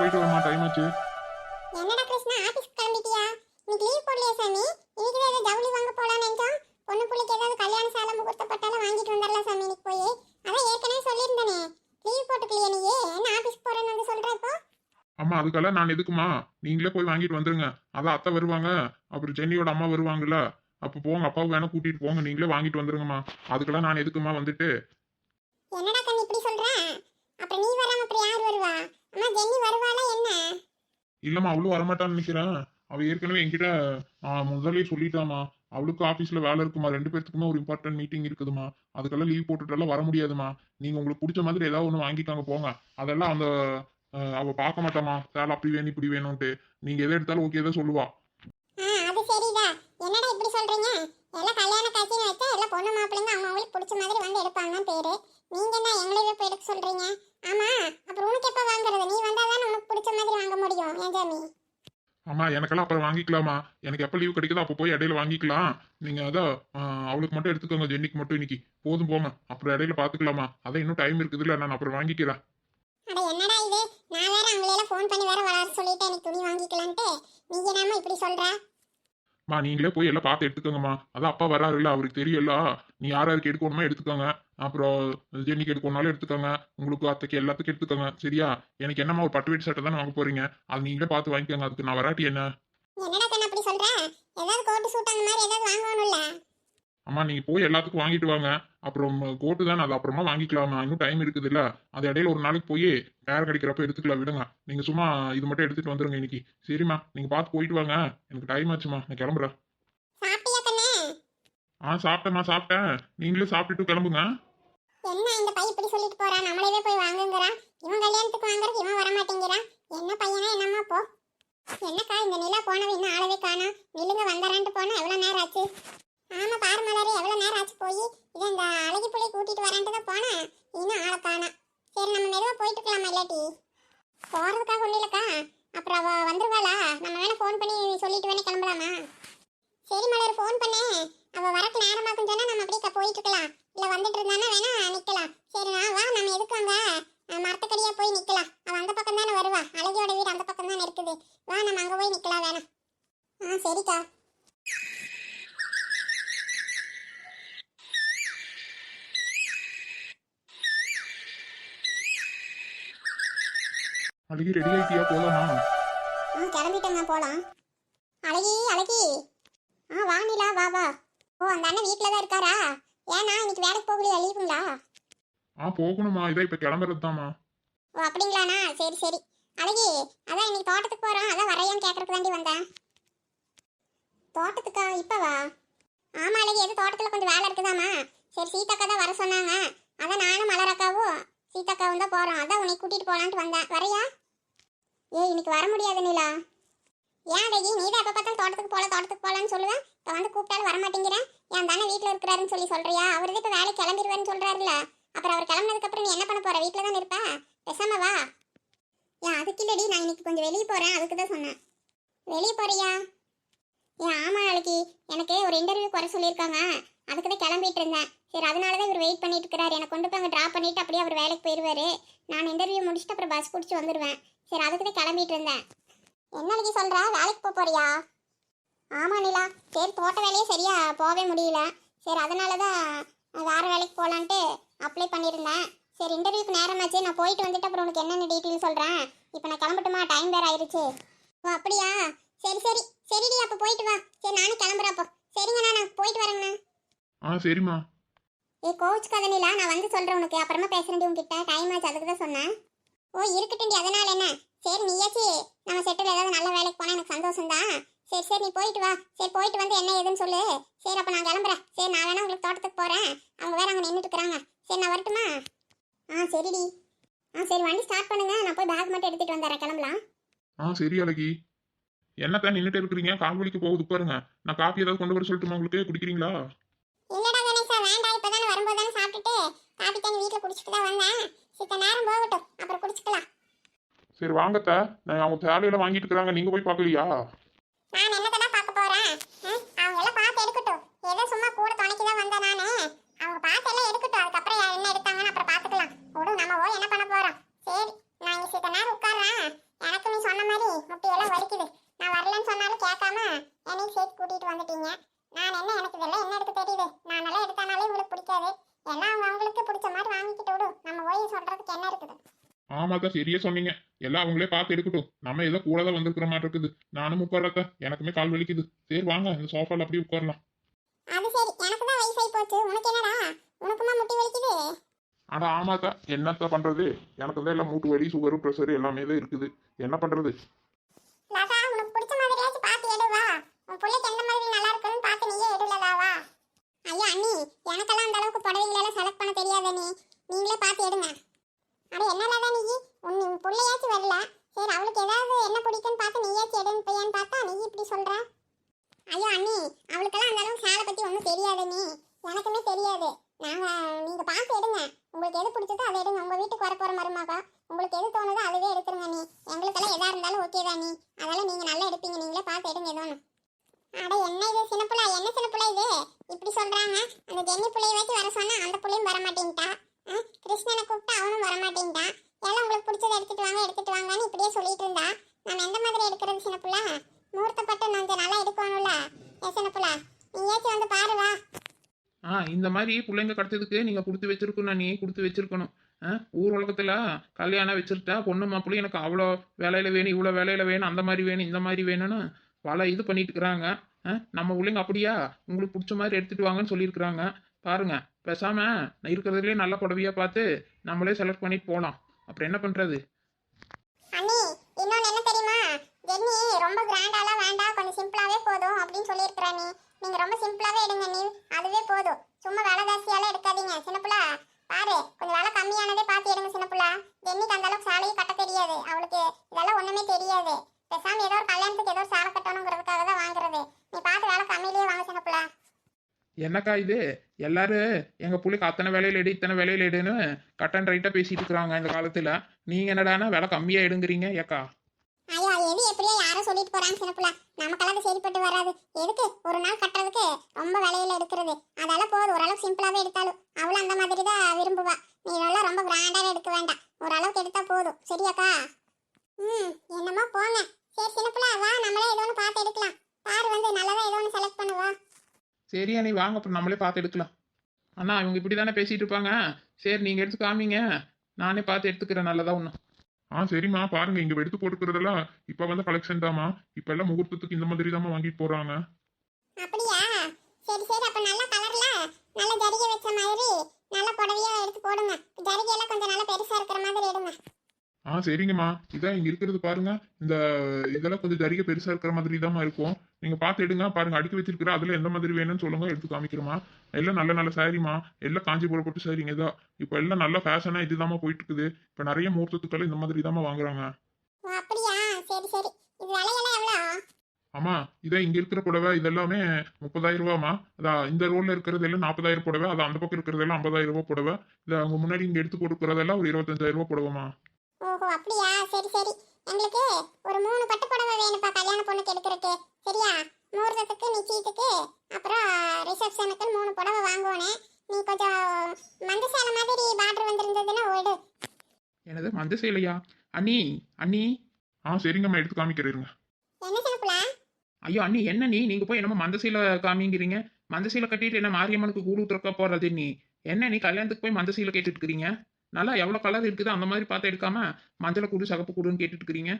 போயிட்டு வரமா டைம் ஆச்சு. என்னடா கிருஷ்ணா ஆபீஸ்க்கு கிளம்பிட்டியா? இன்னைக்கு லீவ் போடலையா சாமி. இன்னைக்கு ஏதோ ஜவுளி வாங்க போலான்னு நினைச்சோம். பொண்ணு பிள்ளைக்கு ஏதாவது கல்யாண சாலை முகூர்த்த பட்டாலும் வாங்கிட்டு வந்துடலாம் சாமி இன்னைக்கு போய். அதான் ஏற்கனவே சொல்லியிருந்தேனே. லீவ் போட்டுக்கலையா நீயே. என்ன ஆபீஸ்க்கு போறேன்னு வந்து சொல்ற இப்போ? அம்மா அதுக்கெல்லாம் நான் எதுக்குமா நீங்களே போய் வாங்கிட்டு வந்துருங்க. அதான் அத்தை வருவாங்க. அப்புறம் ஜென்னியோட அம்மா வருவாங்கல்ல. அப்போ போங்க அப்பாவை வேணா கூட்டிட்டு போங்க. நீங்களே வாங்கிட்டு வந்துருங்கம்மா. அதுக்கெல்லாம் நான் எதுக்குமா வந்துட்டு? என்னடா கண்ணு இப்படி சொல்ற அப்புறம் நீ வராம அப்புறம் யார் வருவா அம்மா ஜென்னி வருவாளா என்ன இல்லம்மா அவளும் வரமாட்டான்னு நினைக்கிறேன். அவ ஏற்கனவே என்கிட்ட ஆ, முதல்லயே சொல்லிட்டாமா அவளுக்கு ஆபீஸ்ல வேலை இருக்குமா ரெண்டு பேர்த்துக்குமே ஒரு இம்பார்ட்டன்ட் மீட்டிங் இருக்குதுமா அதுக்கெல்லாம் லீவ் போட்டுட்டெல்லாம் வர முடியாதுமா நீங்க உங்களுக்கு பிடிச்ச மாதிரி ஏதாவது ஒன்று வாங்கிட்டாங்க போங்க. அதெல்லாம் அந்த அவள் அவ பார்க்க மாட்டாமா சேலை அப்படி வேணும் இப்படி வேணும்ட்டு நீங்க எதை எடுத்தாலும் ஓகே தான் சொல்லுவா. அது சரிடா. என்னடா இப்படி சொல்றீங்க? எல்லாம் கல்யாண காட்சின்னு வச்சா எல்லாம் பொண்ணு மாப்பிள்ளைங்க அவங்க அவங்களுக்கு பிடிச்ச மாதிரி வந்து எடுப்பாங்கன்னு பேரு நீங்க என்ன எங்களையே போய் எடுக்க சொல்றீங்க ஆமா அப்புறம் உனக்கு எப்ப வாங்குறது நீ வந்தாதான் உனக்கு பிடிச்ச மாதிரி வாங்க முடியும் ஏன் ஜாமி அம்மா எனக்கெல்லாம் அப்புறம் வாங்கிக்கலாமா? எனக்கு எப்போ லீவ் கிடைக்குதோ அப்போ போய் இடையில வாங்கிக்கலாம். நீங்கள் அதான் அவளுக்கு மட்டும் எடுத்துக்கோங்க ஜென்னிக்கு மட்டும் இன்னைக்கு. போதும் போங்க அப்புறம் இடையில பார்த்துக்கலாமா அதான் இன்னும் டைம் இருக்குதுல்ல நான் அப்புறம் வாங்கிக்கிறேன். என்னடா இது? நான் வேற அவங்களெல்லாம் ஃபோன் பண்ணி வேற வர சொல்லிட்டு எனக்கு துணி வாங்கிக்கலான்ட்டு. நீங்க என்னம்மா இப்படி சொல்ற? மா நீங்களே போய் எல்லாம் பார்த்து எடுத்துக்கோங்கம்மா. அதான் அப்பா வராருல்ல அவருக்கு தெரியல நீ யார் யாருக்கு எடுக்கணுமோ எடுத்துக்கோங்க. அப்புறம் ஜென்னிக்கு எடுக்கணும்னாலும் எடுத்துக்கோங்க. உங்களுக்கு அத்தைக்கு எல்லாத்துக்கும் எடுத்துக்கோங்க. சரியா? எனக்கு என்னம்மா ஒரு பட்டு வீட்டு சட்டை தானே வாங்க போறீங்க? அது நீங்களே பார்த்து வாங்கிக்கோங்க. அதுக்கு நான் வராட்டி என்ன? என்னடா கண்ணு அப்படி சொல்ற? ஏதாவது கோட்டு சூட் அந்த மாதிரி ஏதாவது வாங்கணும்ல? அம்மா நீங்க போய் எல்லாத்துக்கும் வாங்கிட்டு வாங்க. அப்புறம் கோட்டு தான் அது அப்புறமா வாங்கிக்கலாமா இன்னும் டைம் இருக்குது இல்ல அது இடையில ஒரு நாளைக்கு போய் நேரம் கிடைக்கிறப்ப எடுத்துக்கலாம் விடுங்க. நீங்க சும்மா இது மட்டும் எடுத்துட்டு வந்துருங்க இன்னைக்கு. சரிம்மா நீங்க பார்த்து போயிட்டு வாங்க. எனக்கு டைம் ஆச்சுமா நான் கிளம்புறேன். ஆ சாப்பிட்டேம்மா சாப்பிட்டேன். நீங்களும் சாப்பிட்டுட்டு கிளம்புங்க. என்ன இந்த பையன் இப்படி சொல்லிட்டு போறான் நம்மளவே போய் வாங்குங்கிறான் இவன் கல்யாணத்துக்கு வாங்குறதுக்கு இவன் வர மாட்டேங்கிறான் என்ன பையனா என்னம்மா போ? என்னக்கா இந்த நிலா போனவ இன்னும் ஆளவே காணோம். நில்லுங்க வந்தரான்ட்டு போனா எவ்வளவு நேரம் ஆச்சு? ஆமா பாரு மலரு எவ்வளவு நேரம் ஆச்சு போய்? இது இந்த அழகி புள்ளி கூட்டிட்டு வரேன்ட்டு தான் போனேன். இன்னும் ஆளை காணா. சரி நம்ம மெதுவா போயிட்டு இருக்கலாமா இல்லாட்டி போறதுக்காக ஒண்ணு இல்லக்கா. அப்புறம் அவ வந்துருவாளா? நம்ம வேணா ஃபோன் பண்ணி சொல்லிட்டு வேணா கிளம்பலாமா? சரி மலர் ஃபோன் பண்ணேன் அவ வரக்கு நேரமாக சொன்னா நம்ம அப்படியே போயிட்டு இருக்கலாம். இல்ல வந்துட்டு இருந்தானா வேணா நிக்கலாம் சரி நான் வா நம்ம எதுக்கு அங்க அஹ், மரத்துக்கடியா போய் நிக்கலாம் அவ அந்த பக்கம் தானே வருவா அழகியோட வீடு அந்த பக்கம் தானே இருக்குது வா நம்ம அங்க போய் நிக்கலாம் வேணாம் ஆ சரிக்கா அழகி ரெடி ஆயிட்டியா போலாமா ஆ போலாம் அழகி அழகி. ஆ வா நிலா வா வா. ஓ அந்த அண்ணன் வீட்டில் தான் இருக்காரா? ஏன்னா இன்னைக்கு வேலைக்கு போகலையா லீவுங்களா? ஆ போகணுமா. இதான் இப்ப கிளம்புறது தாமா ஓ அப்படிங்களாண்ணா? சரி சரி. அழகி அதான் இன்னைக்கு தோட்டத்துக்கு போகிறோம் அதான் வரையான்னு கேட்கறதுக்கு வேண்டி வந்தேன். தோட்டத்துக்கா? இப்போவா? ஆமாம் அழகி எது தோட்டத்தில் கொஞ்சம் வேலை இருக்குதாம்மா. சரி சீதாக்கா தான் வர சொன்னாங்க. அதான் நானும் மலரக்காவும் சீதாக்காவும் தான் போகிறோம் அதான் உன்னை கூட்டிகிட்டு போகலான்ட்டு வந்தேன். வரையா? ஏய் இன்னைக்கு வர முடியாது நிலா. ஏன் அழகி நீ தான் எப்போ பார்த்தாலும் தோட்டத்துக்கு போகல தோட்டத்துக்கு போகலான்னு சொல்லுவேன் இப்போ வந்து கூப்பிட்டாலும் வர மாட்டேங்கிறேன் என் தானே வீட்டில் இருக்கிறாருன்னு சொல்லி சொல்கிறியா அவர் இப்போ வேலைக்கு கிளம்பிடுவேன்னு சொல்கிறாருல்ல அப்புறம் அவர் கிளம்புனதுக்கப்புறம் நீ என்ன பண்ண போகிற வீட்டில் தானே இருப்பா? பேசாம வா. ஏன் அதுக்கு இல்லடி நான் இன்னைக்கு கொஞ்சம் வெளியே போகிறேன் அதுக்கு தான் சொன்னேன். வெளியே போறியா? ஏன் ஆமாம் நாளைக்கு எனக்கு ஒரு இன்டர்வியூ குறை சொல்லியிருக்காங்க. அதுக்கு தான் கிளம்பிட்டு இருந்தேன். சரி அதனால தான் இவர் வெயிட் பண்ணிட்டு இருக்கிறாரு என்னை கொண்டு போய் அங்கே ட்ராப் பண்ணிட்டு அப்படியே அவர் வேலைக்கு போயிடுவாரு நான் இன்டர்வியூ முடிச்சுட்டு அப்புறம் பஸ் பிடிச்சி வந்துடுவேன் சரி அதுக்கு தான் கிளம்பிட்டு இருந்தேன். என்ன நாளைக்கு சொல்கிற வேலைக்கு போக போறியா? ஆமாம் நிலா. சரி தோட்ட வேலையே சரியா போகவே முடியல. சரி அதனால தான் வேறு வேலைக்கு போகலான்ட்டு அப்ளை பண்ணியிருந்தேன். சரி இன்டர்வியூக்கு நேரமாச்சு. நான் போயிட்டு வந்துட்டு அப்புறம் உனக்கு என்னென்ன டீட்டெயில் சொல்கிறேன் இப்போ நான் கிளம்பட்டுமா? டைம் வேறு ஆயிருச்சு. ஓ அப்படியா? சரி சரி. சரிடி அப்போ போயிட்டு வா. சரி நானும் கிளம்புறேன் அப்போ. சரிங்கண்ணா நான் போயிட்டு வரேங்கண்ணா ஆ சரிம்மா. ஏ கோச் கதனிலா நான் வந்து சொல்கிறேன் உனக்கு. அப்புறமா பேசுறேன் உங்ககிட்ட டைம் ஆச்சு அதுக்கு தான் சொன்னேன். ஓ இருக்கட்டும்டி. அதனால என்ன? சரி நீயாச்சு. நம்ம செட்டில் ஏதாவது நல்ல வேலைக்கு போனால் எனக்கு சந்தோஷம் தான் சரி சரி நீ போயிட்டு வா. சரி போயிட்டு வந்து என்ன ஏதுன்னு சொல்லு. சரி அப்போ நான் கிளம்புறேன். சரி நான் வேணா உங்களுக்கு தோட்டத்துக்கு போகிறேன் அவங்க வேற அங்கே நின்றுட்டு இருக்கிறாங்க. சரி நான் வரட்டுமா? ஆ சரிடி. ஆ சரி வண்டி ஸ்டார்ட் பண்ணுங்க. நான் போய் பேக் மட்டும் எடுத்துட்டு வந்துடுறேன். கிளம்பலாம். ஆ சரி அழகி. என்னத்தான் நின்றுட்டு இருக்கிறீங்க? கால் வலிக்கு போகுது பாருங்க நான் காஃபி ஏதாவது கொண்டு வர சொல்லட்டுமா உங்களுக்கு? குடிக்கிறீங்களா? இல்லடா கணேசா வேண்டாம். இப்பதானே வரும்போது தானே சாப்பிட்டுட்டு. காப்பி தண்ணி வீட்டில் குடிச்சிட்டு தான் வந்தேன். சித்த நேரம் போகட்டும். அப்புறம் குடிச்சுக்கலாம். சரி வாங்கத்த. நான் அவங்க சேலையில வாங்கிட்டு இருக்கிறாங்க. நீங்க போய் பார்க்கலையா? நான் என்னத்தடா பார்க்க போறேன்? அவங்க எல்லாம் பார்த்து எடுக்கட்டும். ஏதோ சும்மா கூட துணைக்கு தான் வந்தேன் அவங்க பார்த்து எல்லாம் எடுக்கட்டும். அதுக்கப்புறம் என்ன எடுத்தாங்கன்னு அப்புறம் பார்த்துக்கலாம். விடு நம்ம என்ன பண்ண போறோம்? சரி நான் இங்க சித்த நேரம் உட்கார்றேன். எனக்கு நீ சொன்ன மாதிரி முட்டையெல்லாம் வலிக்குது. நான் வரலன்னு சொன்னாலும் கேட்காம என்னையும் சேர்த்து கூட்டிட்டு வந்துட்டீங்க. நான் என்ன எனக்கு இதெல்லாம் என்ன எடுத்து தெரியுது? நான் நல்லா எடுத்தானாலே இவளுக்கு பிடிக்காது. எல்லாம் அவங்களுக்கு பிடிச்ச மாதிரி வாங்கிக்கிட்டு விடு. நம்ம போய் சொல்றதுக்கு என்ன இருக்குது? ஆமாக்கா சரியா சொன்னீங்க. எல்லாம் அவங்களே பார்த்து எடுக்கட்டும். நம்ம ஏதோ கூட தான் வந்திருக்கிற மாதிரி இருக்குது. நானும் உட்கார்றக்கா. எனக்குமே கால் வலிக்குது. சரி வாங்க. இந்த சோஃபால அப்படியே உட்காரலாம். ஆனா ஆமாக்கா. என்னத்த பண்றது? எனக்கு தான் எல்லாம் மூட்டு வலி சுகரு ப்ரெஷர் எல்லாமே தான் இருக்குது. என்ன பண்றது? ஐயா அண்ணி. எனக்கெல்லாம் அந்த அளவுக்கு புடவைகளெல்லாம் செலக்ட் பண்ண தெரியாத நீ. நீங்களே பார்த்து எடுங்க. அட என்ன நீ? உன் உன் பிள்ளையாச்சும் வரல. சரி அவளுக்கு ஏதாவது என்ன பிடிக்குன்னு பார்த்து நீயாச்சும் எடுன்னு பையன்னு பார்த்தா நீ இப்படி சொல்ற? ஐயோ அண்ணி அவளுக்கெல்லாம் அந்த அளவுக்கு சேலை பற்றி ஒன்றும் தெரியாது நீ எனக்குமே தெரியாது. நாங்கள் நீங்கள் பார்த்து எடுங்க. உங்களுக்கு எது பிடிச்சதோ அதை எடுங்க. உங்கள் வீட்டுக்கு வர போற மருமகா. உங்களுக்கு எது தோணுதோ அதுவே எடுத்துருங்க நீ எங்களுக்கெல்லாம் எதாக இருந்தாலும் ஓகே தான் நீ அதெல்லாம் நீங்கள் நல்லா எடுப்பீங்க. நீங்களே பார்த்து எடுங்க ஏதோ அட என்ன இது? சின்னப்புலா என்ன சின்னப்புலா இது? இப்படி சொல்கிறாங்க அந்த ஜென்னி புள்ளைய வச்சு வர சொன்னால் அந்த பிள்ளையும் வர மாட்டேங்கிட்டா கிருஷ்ணனை கூப்பிட்டு அவனும் வர எல்லாம் உங்களுக்கு பிடிச்சதை எடுத்துட்டு வாங்க எடுத்துட்டு வாங்கன்னு இப்படியே சொல்லிட்டு இருந்தா? நம்ம எந்த மாதிரி எடுக்கிறது சின்னப்புலா முகூர்த்தப்பட்டு நான் நல்லா எடுக்கணும்ல ஏ சின்னப்புலா நீயாச்சும் வந்து பாரு வா. ஆ இந்த மாதிரி பிள்ளைங்க கிடைச்சதுக்கு நீங்கள் கொடுத்து வச்சிருக்கணும் நீ கொடுத்து வச்சிருக்கணும். ஆ ஊர் உலகத்தில் கல்யாணம் வச்சுருட்டா பொண்ணு மாப்பிள்ளை எனக்கு அவ்வளோ வேலையில் வேணும் இவ்வளோ வேலையில் வேணும் அந்த மாதிரி வேணும் இந்த மாதிரி வேணும்னு பல இது பண்ணிட்டு இருக்கிறாங்க. ஆ நம்ம பிள்ளைங்க அப்படியா? உங்களுக்கு பிடிச்ச மாதிரி எடுத்துட்டு வாங்கன்னு சொல்லியிருக்கிறாங்க. பாருங்க பேசாம நான் இருக்கிறதுலே நல்ல புடவையாக பார்த்து நம்மளே செலக்ட் பண்ணிட்டு போகலாம் அப்புறம் என்ன பண்ணுறது அண்ணி இன்னொன்னு என்ன தெரியுமா? ஜென்னி ரொம்ப கிராண்டாலாம் வேண்டாம் கொஞ்சம் சிம்பிளாவே போதும் அப்படின்னு சொல்லியிருக்கிறா நீ நீங்க ரொம்ப சிம்பிளாவே எடுங்க நீ அதுவே போதும். சும்மா விலை ஜாஸ்தியாலாம் எடுக்காதீங்க சின்னப்புலா. பாரு கொஞ்சம் விலை கம்மியானதே பார்த்து எடுங்க சின்னப்புலா. ஜென்னிக்கு அந்த அளவுக்கு சாலையும் கட்ட தெரியாது. அவளுக்கு இதெல்லாம் ஒண்ணுமே தெரியாது. பேசாம ஏதோ ஒரு கல்யாணத்துக்கு ஏதோ ஒரு சாலை கட்டணுங்கிறதுக்காக தான் வாங்குறது. நீ பார்த்து விலை கம்மியிலேயே வாங்க சின்னப்புலா. என்னக்கா இது? எல்லாரும் எங்கள் புள்ளிக்கு அத்தனை வேலையில் எடு இத்தனை வேலையில் எடுன்னு கட் அண்ட் ரைட்டாக பேசிட்டு இருக்கிறாங்க இந்த காலத்தில். நீங்கள் என்னடானா விலை கம்மியாக எடுங்கிறீங்க ஏக்கா. ஐயோ அது எது எப்படியோ யாரும் சொல்லிட்டு போறாங்க சின்னப்புலா நமக்கெல்லாம் அது சரிப்பட்டு வராது. எதுக்கு? ஒரு நாள் கட்டுறதுக்கு ரொம்ப விலையில எடுக்கிறது. அதெல்லாம் போதும். ஓரளவுக்கு சிம்பிளாவே எடுத்தாலும். அவளும் அந்த மாதிரி தான் விரும்புவா. நீ எல்லாம் ரொம்ப கிராண்டாவே எடுக்க வேண்டாம். ஓரளவுக்கு எடுத்தா போதும். சரியாக்கா? ம் என்னமோ போங்க. சரி சின்னப்புலா வா. நம்மளே ஏதோ ஒன்று பார்த்து எடுக்கலாம். பாரு வந்து நல்லதா ஏதோ ஒன்று செலக்ட் பண்ணுவா. சரியா நீ வாங்க அப்புறம் நம்மளே பார்த்து எடுக்கலாம். அண்ணா இவங்க இப்படி தானே பேசிட்டு இருப்பாங்க? சரி நீங்கள் எடுத்து காமிங்க. நானே பார்த்து எடுத்துக்கிறேன் நல்லதா ஒன்று ஆ சரிம்மா பாருங்க இங்க எடுத்து போட்டுக்கிறதெல்லாம் இப்ப வந்து கலெக்ஷன் தாம்மா. இப்ப எல்லாம் முகூர்த்தத்துக்கு இந்த மாதிரி தாம்மா வாங்கிட்டு போறாங்க. அப்படியா? சரி சரி அப்ப நல்ல கலர்ல நல்ல ஜரிகை வச்ச மாதிரி நல்ல புடவையா எடுத்து போடுங்க. ஜரிகை எல்லாம் கொஞ்சம் நல்லா பெருசா இருக்கிற மாதிரி எடுங்க. ஆ சரிங்கம்மா. இதான் இங்க இருக்கிறது பாருங்க. இந்த இதெல்லாம் கொஞ்சம் ஜரிகை பெருசா இருக்கிற மாதிரி தாம்மா இருக்கும். நீங்க பார்த்து எடுங்க. பாருங்க அடுக்கி வச்சிருக்கிற அதுல எந்த மாதிரி வேணும்னு சொல்லுங்க. எடுத்து காமிக்கிறோமா எல்லாம் நல்ல நல்ல சாரிமா எல்லாம் காஞ்சிபுரம் போட்டு சாரிங்க இதா இப்போ எல்லாம் நல்ல ஃபேஷனா இதுதாம்மா போயிட்டு இருக்குது இப்போ நிறைய முகூர்த்தத்துக்கெல்லாம் இந்த மாதிரி தாம்மா வாங்குறாங்க ஆமா இதான் இங்க இருக்கிற புடவை. இதெல்லாமே முப்பதாயிரம் ரூபாமா அதான் இந்த ரோல்ல இருக்கிறது எல்லாம் நாற்பதாயிரம் புடவை. அது அந்த பக்கம் இருக்கிறதெல்லாம் ஐம்பதாயிரம் ரூபாய் புடவை. இது அவங்க முன்னாடி இங்க எடுத்து கொடுக்கறதெல்லாம் ஒரு இருபத்தஞ்சாயிரம் ரூபாய் புடவைமா அப்படியா? சரி சரி. எங்களுக்கு ஒரு மூணு பட்டு புடவை வேணும்ப்பா கல்யாண பொண்ணுக்கு எடுக்கிறதுக்கு. சரியா? முகூர்த்தத்துக்கு நிச்சயத்துக்கு அப்புறம் ரிசப்ஷனுக்கு மூணு புடவை வாங்குவோனே. நீ கொஞ்சம் மந்த சேலை மாதிரி பார்டர் வந்திருந்ததுன்னா ஓடு எனது மந்த சேலையா அண்ணி அண்ணி. ஆ சரிங்கம்மா எடுத்து காமிக்கிறேங்க என்ன சின்னப்புலா ஐயோ அண்ணி என்ன நீ நீங்கள் போய் என்னமோ மந்த சீலை காமிங்கிறீங்க. மந்த சீலை கட்டிட்டு என்ன மாரியம்மனுக்கு கூடு திறக்க போறது நீ என்ன நீ கல்யாணத்துக்கு போய் மந்த சீலை கேட்டுட்டு இருக்கிறீங்க? நல்லா எவ்வளோ கலர் இருக்குது அந்த மாதிரி பார்த்து எடுக்காம மஞ்சளை கூடு சகப்பு கூடுன்னு கேட்டுட்டு இருக்கிறீங்க.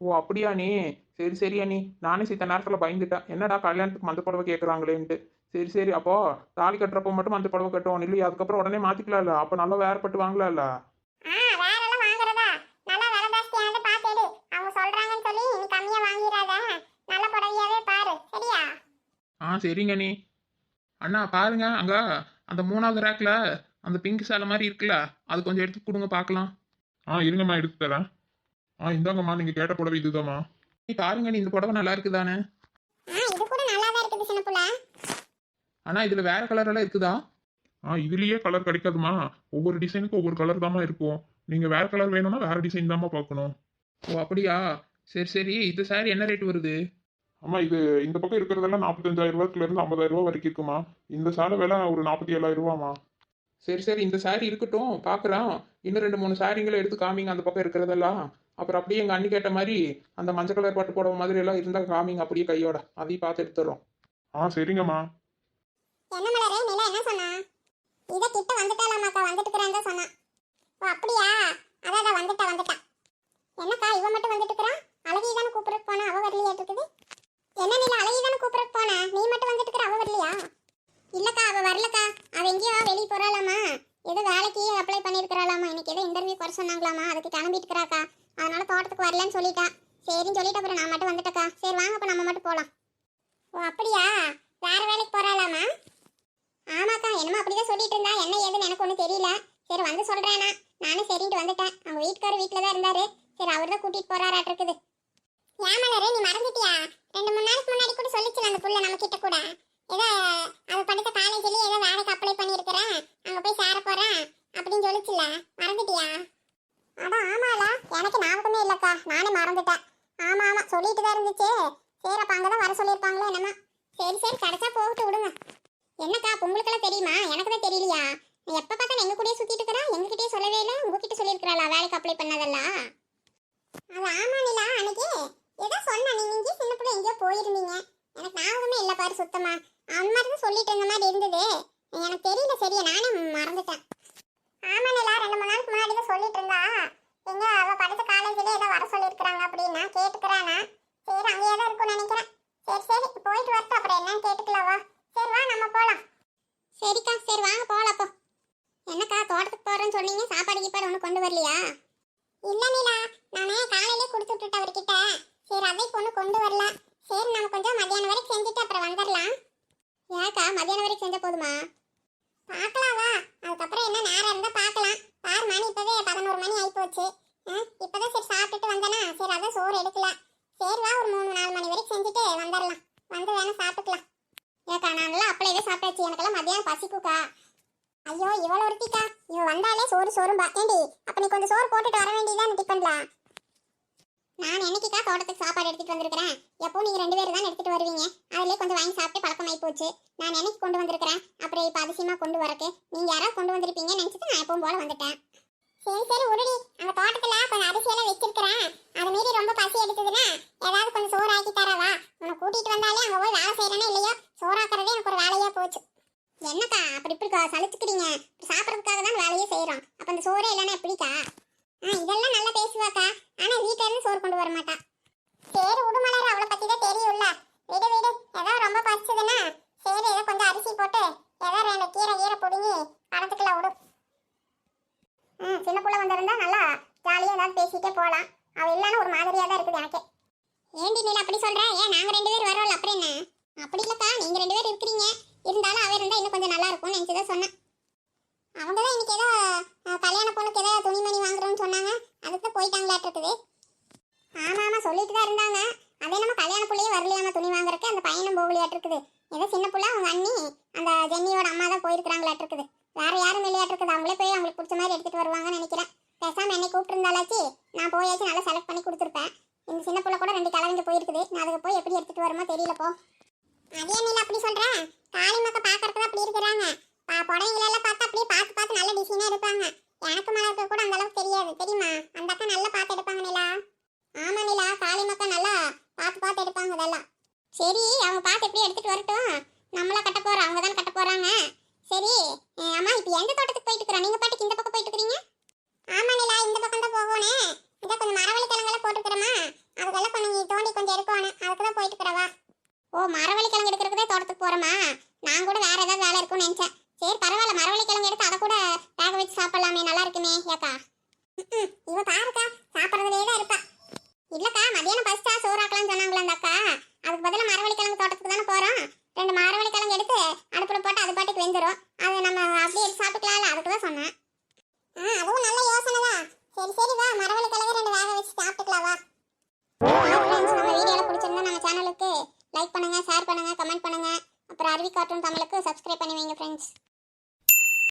ஓ அப்படியா நீ சரி சரி அண்ணி. நானே சித்த நேரத்தில் பயந்துட்டேன். என்னடா கல்யாணத்துக்கு மஞ்சள் புடவை கேட்குறாங்களேன்ட்டு சரி சரி அப்போ தாலி கட்டுறப்போ மட்டும் மஞ்சள் புடவை கட்டுவோம். இல்லையா? அதுக்கப்புறம் உடனே மாற்றிக்கலாம்ல அப்போ நல்லா வேறுபட்டு வாங்கலாம்ல. ஆ சரிங்க நீ அண்ணா பாருங்க. அங்க அந்த மூணாவது ரேக்ல அந்த பிங்க் சேலை மாதிரி இருக்குல்ல அது கொஞ்சம் எடுத்து கொடுங்க பார்க்கலாம். ஆ இருங்கம்மா எடுத்து தரேன். ஆ இந்தாங்கம்மா நீங்க கேட்ட புடவை இதுதாம்மா. பாருங்க நீ இந்த புடவை நல்லா இருக்குதானே ஆ இது கூட நல்லா தான் இருக்குது சின்ன புள்ள. ஆனா இதுல வேற கலர் எல்லாம் இருக்குதா? ஆ இதுலயே கலர் கிடைக்காதுமா. ஒவ்வொரு டிசைனுக்கும் ஒவ்வொரு கலர் தாம்மா இருக்கும். நீங்க வேற கலர் வேணும்னா வேற டிசைன் தாம்மா பார்க்கணும். ஓ அப்படியா? சரி சரி. இந்த சாரி என்ன ரேட் வருது? ஆமா இது இந்த பக்கம் இருக்கிறதெல்லாம் நாற்பத்தஞ்சாயிரம் ரூபாய்க்குல இருந்து ஐம்பதாயிரம் ரூபாய் வரைக்கும் இருக்குமா. இந்த சாலை விலை ஒரு நாற்பத்தி ஏழாயிரம் ரூபாமா சரி சரி. இந்த சாரி இருக்கட்டும். பார்க்குறோம் இன்னும் ரெண்டு மூணு சாரிங்களை எடுத்து காமிங்க அந்த பக்கம் இருக்கிறதெல்லாம். அப்புறம் அப்படியே எங்கள் அண்ணி கேட்ட மாதிரி அந்த மஞ்சள் கலர் பட்டு புடவை மாதிரி எல்லாம் இருந்தால் காமிங்க அப்படியே கையோட. அதையும் பார்த்து எடுத்துடுறோம். ஆ சரிங்கம்மா. என்ன மலரே நிலா என்ன சொன்னா? இத கிட்ட வந்துட்டாலாமாக்கா வந்துட்டுக்கிறேன் தான் சொன்னா. ஓ அப்படியா? அதான் வந்துட்டா வந்துட்டா. என்னக்கா இவ மட்டும் வந்துட்டு இருக்கிறா அழகி தானே கூப்பிடறதுக்கு போனா அவ வரலையா இருக்குது? என்ன நிலா அழகி தானே போனா? நீ மட்டும் வந்துட்டு இருக்கிற அவ வரலையா? இல்லக்கா அவ வரலக்கா. அவ எங்கேயோ வெளியே போறாளாமா. ஏதோ வேலைக்கு அப்ளை பண்ணியிருக்கிறாளாமா. இன்னைக்கு சொன்னாங்களாமா? அதுக்கு கிளம்பிட்டு இருக்கிறாக்கா அதனால தோட்டத்துக்கு வரலன்னு சொல்லிட்டா. சரின்னு சொல்லிட்டு அப்புறம் நான் மட்டும் வந்துட்டக்கா. சரி வாங்க அப்போ நம்ம மட்டும் போகலாம் ஓ அப்படியா? வேற வேலைக்கு போறாளாமா? ஆமாக்கா என்னமோ அப்படிதான் சொல்லிட்டு இருந்தா. என்ன ஏதுன்னு எனக்கு ஒன்றும் தெரியல. சரி வந்து சொல்றேனா. நானும் சரின்ட்டு வந்துட்டேன். அவங்க வீட்டுக்காரர் வீட்டில் தான் இருந்தாரு. சரி அவர் தான் கூட்டிட்டு போறாராட்டு இருக்குது. ஏமலரு நீ மறந்துட்டியா? ரெண்டு மூணு நாளைக்கு முன்னாடி கூட சொல்லிச்சு அந்த புள்ள நம்ம கிட்ட கூட. ஏதோ அவ படித்த காலேஜ்லயே ஏதோ வேலைக்கு அப்ளை பண்ணியிருக்கிறேன். அங்க போய் சேர போறேன். அப்படின்னு சொல்லிச்சுல. மறந்துட்டியா? அதான் ஆமால. எனக்கு ஞாபகமே இல்லக்கா. நானே மறந்துட்டேன். ஆமா ஆமா. சொல்லிட்டு தான் இருந்துச்சு. சரி அப்ப அங்கதான் வர சொல்லியிருப்பாங்களோ என்னமா. சரி சரி. கிடைச்சா போட்டு விடுங்க. என்னக்கா பொங்களுக்கெல்லாம் தெரியுமா? எனக்கு தான் தெரியலையா எப்ப பார்த்தா எங்க கூடயே சுத்திட்டு இருக்கா எங்ககிட்டயே சொல்லவே இல்லை. உங்ககிட்ட சொல்லியிருக்கிறாளா? வேலைக்கு அப்ளை பண்ணதெல்லாம்? அது ஆமா நிலா. அன்னைக்கு ஏதோ சொன்ன. நீங்க இங்கே சின்ன பிள்ளை எங்கேயோ போயிருந்தீங்க. எனக்கு ஞாபகமே இல்லை பாரு சுத்தமா. அந்த மாதிரி தான் சொல்லிட்டு இருந்த மாதிரி இருந்தது. எனக்கு தெரியல சரியா. நானே மறந்துட்டேன் ஆமா நிலா ரெண்டு மூணு நாளுக்கு முன்னாடி தான் சொல்லிட்டு இருந்தா எங்க அவ படித்த காலேஜ்ல ஏதோ வர சொல்லியிருக்கிறாங்க அப்படின்னா கேட்டுக்கிறானா சரி அங்கேயே தான் இருக்கும்னு நினைக்கிறேன் சரி சரி போயிட்டு வரட்டும் அப்புறம் என்னன்னு கேட்டுக்கலாம் வா சரி வா நம்ம போலாம் சரிக்கா சரி வாங்க போலாம் அப்போ என்னக்கா தோட்டத்துக்கு போறேன்னு சொன்னீங்க சாப்பாடு கீப்பாடு ஒன்றும் கொண்டு வரலையா இல்ல நீலா நானே காலையிலே கொடுத்து விட்டுட்டு அவர்கிட்ட சரி அதை பொண்ணு கொண்டு வரல சரி நம்ம கொஞ்சம் மத்தியானம் வரைக்கும் செஞ்சுட்டு அப்புறம் வந்துடலாம் ஏக்கா மதியானம் வரைக்கும் செஞ்ச போதுமா? பார்க்கலாம் வா. அதுக்கப்புறம் என்ன நேரம் இருந்தால் பார்க்கலாம். ஆறு மணி இப்போவே பதினோரு மணி ஆகி போச்சு. இப்போதான் சரி சாப்பிட்டுட்டு வந்தேனா. சரி அதான் சோறு எடுக்கல. சரி வா ஒரு மூணு நாலு மணி வரைக்கும் செஞ்சுட்டு வந்துடலாம் வந்து வேணா சாப்பிட்டுக்கலாம். ஏக்கா நான்லாம் அப்படியே சாப்பிட்டாச்சு. எனக்கெல்லாம் மதியானம் பசிக்குக்கா. ஐயோ இவ்வளோ ஒருத்திக்கா. இவ வந்தாலே சோறு சோறும்பா. ஏண்டி அப்போ நீ கொஞ்சம் சோறு போட்டுட்டு வர வேண்டியதான் டிஃபன்ல நான் என்னைக்குக்கா தோட்டத்துக்கு சாப்பாடு எடுத்துட்டு வந்திருக்கிறேன்? எப்போ நீங்க ரெண்டு பேரும் தான் எடுத்துட்டு வருவீங்க? அதுலயே கொஞ்சம் வாங்கி சாப்பிட்டு பழக்கமாயி போச்சு. நான் என்னைக்கு கொண்டு வந்திருக்கிறேன்? அப்புறம் இப்ப அதிசயமா கொண்டு வரக்கு. நீங்க யாராவது கொண்டு வந்திருப்பீங்க நினைச்சிட்டு நான் எப்பவும் போல வந்துட்டேன். சரி சரி உருடி அந்த தோட்டத்துல கொஞ்சம் அரிசியெல்லாம் வச்சிருக்கிறேன். அது மீறி ரொம்ப பசி எடுத்ததுன்னா ஏதாவது கொஞ்சம் சோறு ஆக்கி தரவா? உன்னை கூட்டிட்டு வந்தாலே அங்க போய் வேலை செய்யறேனோ இல்லையோ? சோறாக்குறதே எனக்கு ஒரு வேலையா போச்சு. என்னக்கா அப்படி இப்படி சலிச்சுக்கிறீங்க? சாப்பிட்றதுக்காக தான் வேலையே செய்யறோம் அப்ப அந்த சோறே இல்லைன்னா எப்படிக்கா? இதெல்லாம் நல்லா பேசுவாக்கா. ஆனா வீட்ல இருந்து சோறு கொண்டு வர மாட்டா. சரி விடுமலர் அவளை பத்தி தான் தெரியும்ல விடு விடு ஏதோ ரொம்ப பசிச்சதுன்னா சரி ஏதோ கொஞ்சம் அரிசி போட்டு ஏதோ ரெண்டு கீரை கீரை பிடுங்கி பணத்துக்குள்ள விடு ம் சின்ன புள்ள வந்திருந்தா நல்லா ஜாலியாக ஏதாவது பேசிட்டே போகலாம் அவள் இல்லைன்னா ஒரு மாதிரியாக தான் இருக்குது எனக்கு ஏண்டி நீல அப்படி சொல்ற ஏன் நாங்கள் ரெண்டு பேர் வரோம்ல அப்புறம் என்ன அப்படி இல்லைக்கா நீங்கள் ரெண்டு பேர் இருக்கிறீங்க இருந்தாலும் அவ இருந்தா இன்னும் கொஞ்சம் நல்லா இருக்கும்னு நினைச்சு தான் சொன்னேன் அவங்க தான் இன்னைக்கு ஏதோ அஹ், கல்யாண பொண்ணுக்கு ஏதோ துணிமணி வாங்குறோம்னு சொன்னாங்க அதுக்கு தான் போயிட்டாங்களாட்டு இருக்குது ஆமா ஆமா சொல்லிட்டு தான் இருந்தாங்க. அதே நம்ம கல்யாண பிள்ளையே வரலையாம துணி வாங்குறக்கு அந்த பையனும் போகலையாட்டு இருக்குது ஏதோ சின்ன பிள்ளை அவங்க அண்ணி அந்த ஜென்னியோட அம்மா தான் போயிருக்கிறாங்களாட்டு இருக்குது வேற யாரும் இல்லையாட்டு இருக்குது அவங்களே போய் அவங்களுக்கு பிடிச்ச மாதிரி எடுத்துட்டு வருவாங்கன்னு நினைக்கிறேன். பேசாமல் என்னை கூப்பிட்டுருந்தாலாச்சு நான் போயாச்சும் நல்லா செலக்ட் பண்ணி கொடுத்துருப்பேன். இந்த சின்ன பிள்ளை கூட ரெண்டு கிழமைங்க போயிருக்குது. நான் அதுக்கு போய் எப்படி எடுத்துட்டு வருமோ தெரியலப்போ அதே நீல அப்படி சொல்கிறேன் காளி மக்கள் பாக்குறதுக்கு அப்படி இருக்கிறாங்க. பா- புடவைங்கள அப்படியே பார்த்து பார்த்து நல்ல டிசைனாக எடுப்பாங்க. எனக்கு மலருக்கு கூட அந்த அளவுக்கு தெரியாது. தெரியுமா? அந்த அக்கா நல்லா பார்த்து எடுப்பாங்க நிலா. ஆமா நிலா. காளி நல்லா பார்த்து பார்த்து எடுப்பாங்க அதெல்லாம். சரி அவங்க பார்த்து எப்படி எடுத்துட்டு வரட்டும். நம்மளா கட்ட போறோம் அவங்க தான் கட்ட போறாங்க. சரி அம்மா இப்போ எந்த தோட்டத்துக்கு போயிட்டு இருக்கிறோம்? நீங்க பாட்டுக்கு இந்த பக்கம் போயிட்டு இருக்கிறீங்க? ஆமா நிலா இந்த பக்கம் தான் போகணும். இதை கொஞ்சம் மரவள்ளி கிழங்கெல்லாம் போட்டுக்கிறோமா அதுக்கெல்லாம் கொஞ்சம் தோண்டி கொஞ்சம் எடுக்கணும். அதுக்கு தான் போயிட்டு இருக்கிறவா. ஓ மரவள்ளி கிழங்கு எடுக்கிறதுக்கே தோட்டத்துக்கு போறோமா நான் கூட வேற ஏதாவது வேலை இருக்கும்னு நினச்சேன். சரி பரவாயில்ல மரவள்ளி கிழங்கு எடுத்து அதை கூட வேக வச்சு சாப்பிடலாமே. நல்லா இருக்குமே ஏக்கா. இல்லக்கா மதியானம் பசிச்சா சோறு ஆக்கலாம்னு சொன்னாங்களா அக்கா. அதுக்கு பதிலாக மரவள்ளிக்கிழங்கு தோட்டத்துக்கு தானே போகிறோம் ரெண்டு மரவள்ளிக்கிழங்கு எடுத்து அடுப்பில் போட்டு அது பாட்டுக்கு வெந்துடும் அதை நம்ம அப்படியே எடுத்து சாப்பிட்டுக்கலாம்ல அதுக்கு தான் சொன்னேன். ஆ அதுவும் நல்ல யோசனை தான். சரி சரி வா சாப்பிட்டுக்கலாம் வா. நம்ம வீடியோவில் சேனலுக்கு லைக் பண்ணுங்க ஷேர் பண்ணுங்க கமெண்ட் பண்ணுங்க. அப்புறம் அருவி கார்ட்டூன் தமிழுக்கு சப்ஸ்கிரைப் பண்ணி வைங்க ஃப்ரெண்ட்ஸ்